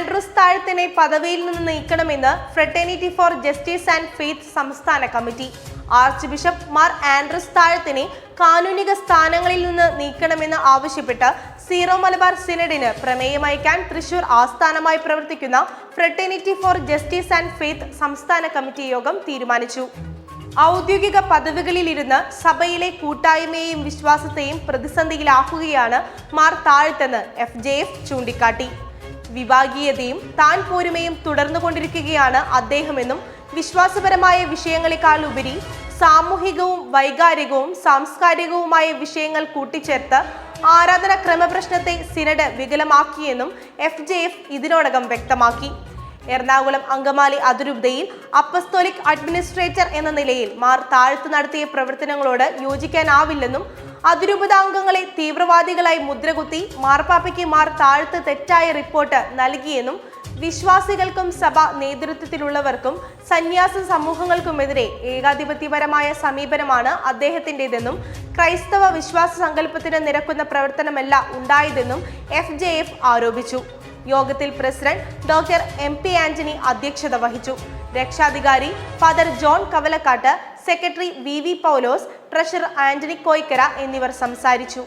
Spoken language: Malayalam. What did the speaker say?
ആൻഡ്രൂസ് താഴത്തിനെ പദവിയിൽ നിന്ന് നീക്കണമെന്ന് fraternity for justice and faith സംസ്ഥാന committee. Archbishop Mar Andrews താഴത്തിനെ കാനൂനിക സ്ഥാനങ്ങളിൽ നിന്ന് നീക്കണമെന്ന് ആവശ്യപ്പെട്ട് സീറോ മലബാർ സിനഡിന് പ്രമേയം അയക്കാൻ തൃശൂർ ആസ്ഥാനമായി പ്രവർത്തിക്കുന്ന fraternity for justice and faith സംസ്ഥാന കമ്മിറ്റി യോഗം തീരുമാനിച്ചു. ഔദ്യോഗിക പദവികളിലിരുന്ന് സഭയിലെ കൂട്ടായ്മയെയും വിശ്വാസത്തെയും പ്രതിസന്ധിയിലാക്കുകയാണ് മാർ താഴ്ത്തെന്ന് എഫ് ജെ എഫ് ചൂണ്ടിക്കാട്ടി. വിഭാഗീയതയും താൻ പോരുമയും തുടർന്നുകൊണ്ടിരിക്കുകയാണ് അദ്ദേഹമെന്നും വിശ്വാസപരമായ വിഷയങ്ങളെക്കാൾ ഉപരി സാമൂഹികവും വൈകാരികവും സാംസ്കാരികവുമായ വിഷയങ്ങൾ കൂട്ടിച്ചേർത്ത് ആരാധന ക്രമപ്രശ്നത്തെ സിനഡ് വികലമാക്കിയെന്നും എഫ് ജെ എഫ് ഇതിനോടകം വ്യക്തമാക്കി. എറണാകുളം അങ്കമാലി അതിരൂപതയിൽ അപ്പസ്തോലിക് അഡ്മിനിസ്ട്രേറ്റർ എന്ന നിലയിൽ മാർ താഴ്ത്തു നടത്തിയ പ്രവർത്തനങ്ങളോട് യോജിക്കാനാവില്ലെന്നും അതിരൂപതാംഗങ്ങളെ തീവ്രവാദികളായി മുദ്രകുത്തി മാർപ്പാപ്പയ്ക്ക് മാർ താഴ്ത്ത് തെറ്റായ റിപ്പോർട്ട് നൽകിയെന്നും വിശ്വാസികൾക്കും സഭ നേതൃത്വത്തിലുള്ളവർക്കും സന്യാസ സമൂഹങ്ങൾക്കുമെതിരെ ഏകാധിപത്യപരമായ സമീപനമാണ് അദ്ദേഹത്തിന്റെതെന്നും ക്രൈസ്തവ വിശ്വാസ സങ്കല്പത്തിന് നിരക്കുന്ന പ്രവർത്തനമല്ല ഉണ്ടായതെന്നും എഫ് ജെ എഫ് ആരോപിച്ചു. യോഗത്തിൽ president doctor M P Antony അധ്യക്ഷത വഹിച്ചു. രക്ഷാധികാരി father John Kavalakkatt secretary V V Paulose treasurer Antony Koykkara എന്നിവർ സംസാരിച്ചു